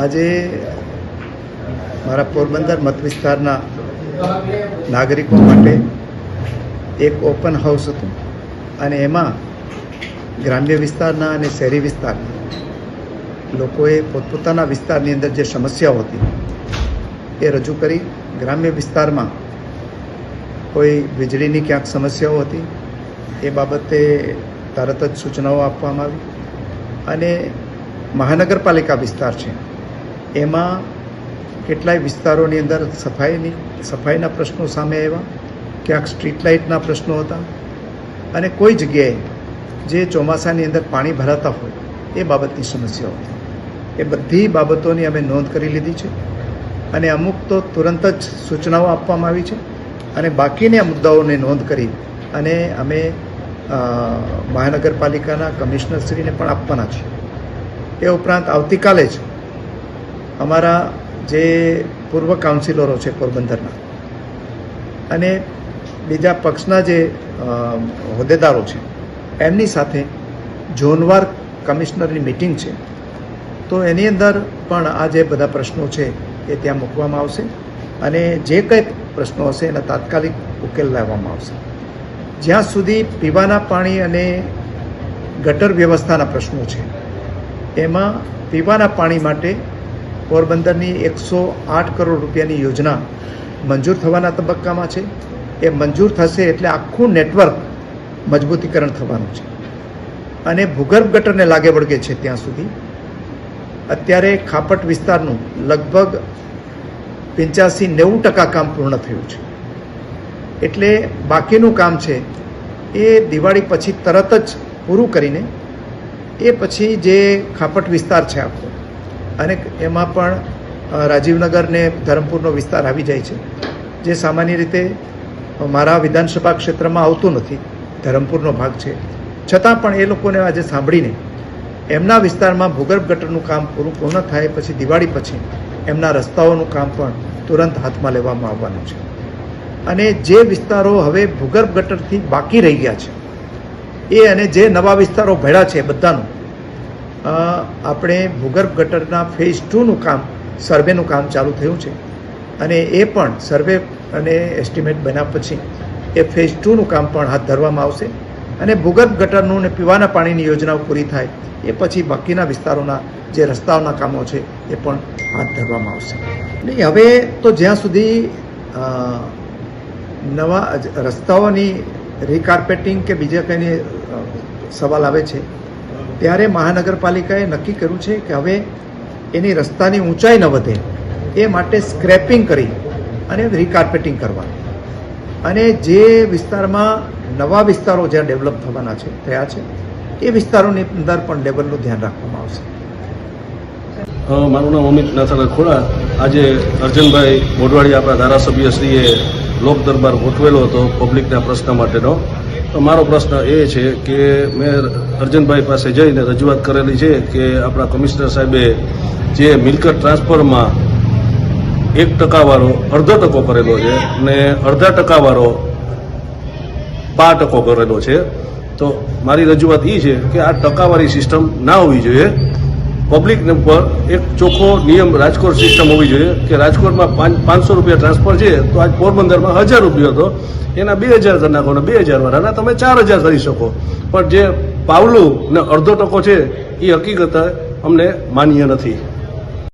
આજે મારા પોરબંદર મત વિસ્તારના નાગરિકો માટે એક ઓપન હાઉસ હતું. અને એમાં ગ્રામ્ય વિસ્તારના અને શહેરી વિસ્તારના લોકોએ પોતપોતાના વિસ્તારની અંદર જે સમસ્યાઓ હતી, એ રજૂ કરી. ગ્રામ્ય વિસ્તારમાં કોઈ વીજળીની ક્યાંક સમસ્યાઓ હતી, એ બાબતે તરત જ સૂચનાઓ આપવામાં આવી. અને મહાનગરપાલિકા વિસ્તાર છે. એમાં કેટલાય વિસ્તારોની અંદર સફાઈની, સફાઈના પ્રશ્નો સામે આવ્યા. ક્યાંક સ્ટ્રીટ લાઇટના પ્રશ્નો હતા. અને કોઈ જગ્યાએ જે ચોમાસાની અંદર પાણી ભરાતા હોય, એ બાબતની સમસ્યાઓ હતી. એ બધી બાબતોની અમે નોંધ કરી લીધી છે. અને અમુક તો તુરંત જ સૂચનાઓ આપવામાં આવી છે. અને બાકીના મુદ્દાઓને નોંધ કરી અને અમે મહાનગરપાલિકાના કમિશનરશ્રીને પણ આપવાના છીએ. એ ઉપરાંત આવતીકાલે જ અમારા જે પૂર્વ કાઉન્સિલરો છે પોરબંદરના અને બીજા પક્ષના જે હોદ્દેદારો છે, એમની સાથે ઝોનવાર કમિશનરની મિટિંગ છે. તો એની અંદર પણ આ જે બધા પ્રશ્નો છે એ ત્યાં મૂકવામાં આવશે અને જે કંઈ પ્રશ્નો હશે એના તાત્કાલિક ઉકેલ લાવવામાં આવશે. જ્યાં સુધી પીવાના પાણી અને ગટર વ્યવસ્થાના પ્રશ્નો છે એમાં પીવાના પાણી માટે પોરબંદરની એકસો આઠ કરોડ રૂપિયાની યોજના મંજૂર થવાના તબક્કામાં છે. એ મંજૂર થશે એટલે આખું નેટવર્ક મજબૂતીકરણ થવાનું છે. અને ભૂગર્ભ ગટરને લાગે વળગે છે ત્યાં સુધી. અત્યારે ખાપટ વિસ્તારનું લગભગ પંચ્યાસી નેવું ટકા કામ પૂર્ણ થયું છે. એટલે બાકીનું કામ છે એ દિવાળી પછી તરત જ પૂરું કરીને એ પછી જે ખાપટ વિસ્તાર છે આખો, અને એમાં પણ રાજીવનગર ને ધરમપુરનો વિસ્તાર આવી જાય છે. જે સામાન્ય રીતે મારા વિધાનસભા ક્ષેત્રમાં આવતું નથી, ધરમપુરનો ભાગ છે. છતાં પણ એ લોકોને આજે સાંભળીને, એમના વિસ્તારમાં ભૂગર્ભ ગટરનું કામ પૂરું પૂર્ણ થાય પછી, દિવાળી પછી, એમના રસ્તાઓનું કામ પણ તુરંત હાથમાં લેવામાં આવવાનું છે. અને જે વિસ્તારો હવે ભૂગર્ભ ગટરથી બાકી રહી ગયા છે એ અને જે નવા વિસ્તારો ભેળા છે બધાનું આપણે ભૂગર્ભ ગટરના ફેઝ ટુનું કામ સર્વેનું કામ ચાલુ થયું છે. અને એ પણ સર્વે અને એસ્ટિમેટ બન્યા પછી એ ફેઝ ટુનું કામ પણ હાથ ધરવામાં આવશે. અને ભૂગર્ભ ગટરનું ને પીવાના પાણીની યોજનાઓ પૂરી થાય, એ પછી બાકીના વિસ્તારોના જે રસ્તાઓના કામો છે, એ પણ હાથ ધરવામાં આવશે. નહીં હવે તો જ્યાં સુધી નવા રસ્તાઓની રીકાર્પેટિંગ કે બીજા કંઈની સવાલ આવે છે. ત્યારે મહાનગરપાલિકાએ નક્કી કર્યું છે કે હવે એની રસ્તાની ઊંચાઈ ન વધે. એ માટે સ્ક્રેપિંગ કરી અને રીકાર્પેટિંગ કરવા. અને જે વિસ્તારમાં નવા વિસ્તારો જ્યાં ડેવલપ થવાના છે, થયા છે, એ વિસ્તારોની અંદર પણ લેવલનું ધ્યાન રાખવામાં આવશે. મારું નામ અમિત નાથાલા ખોડા. આજે અર્જનભાઈ મોઢવાડી આપણા ધારાસભ્યશ્રીએ લોક દરબાર ગોઠવેલો હતો પબ્લિકના પ્રશ્ન માટેનો. તો મારો પ્રશ્ન એ છે કે મેં અર્જનભાઈ પાસે જઈને રજૂઆત કરેલી છે કે આપણા કમિશનર સાહેબે જે મિલકત ટ્રાન્સફરમાં એક ટકાવાળો, અડધો ટકો કરેલો છે અને અડધા ટકાવાળો બાર ટકો કરેલો છે. તો મારી રજૂઆત એ છે કે આ ટકાવારી સિસ્ટમ ના હોવી જોઈએ. પબ્લિક ઉપર એક ચોખ્ખો નિયમ રાજકોટ સિસ્ટમ હોવી જોઈએ કે રાજકોટમાં પાંચ પાંચસો રૂપિયા ટ્રાન્સફર છે તો આજ પોરબંદરમાં હજાર રૂપિયો હતો. એના બે હજાર કરી નાખો ને બે હજાર વાળાના તમે ચાર હજાર કરી શકો. પણ જે પાવલું ને અડધો ટકો છે, એ હકીકત અમને માન્ય નથી.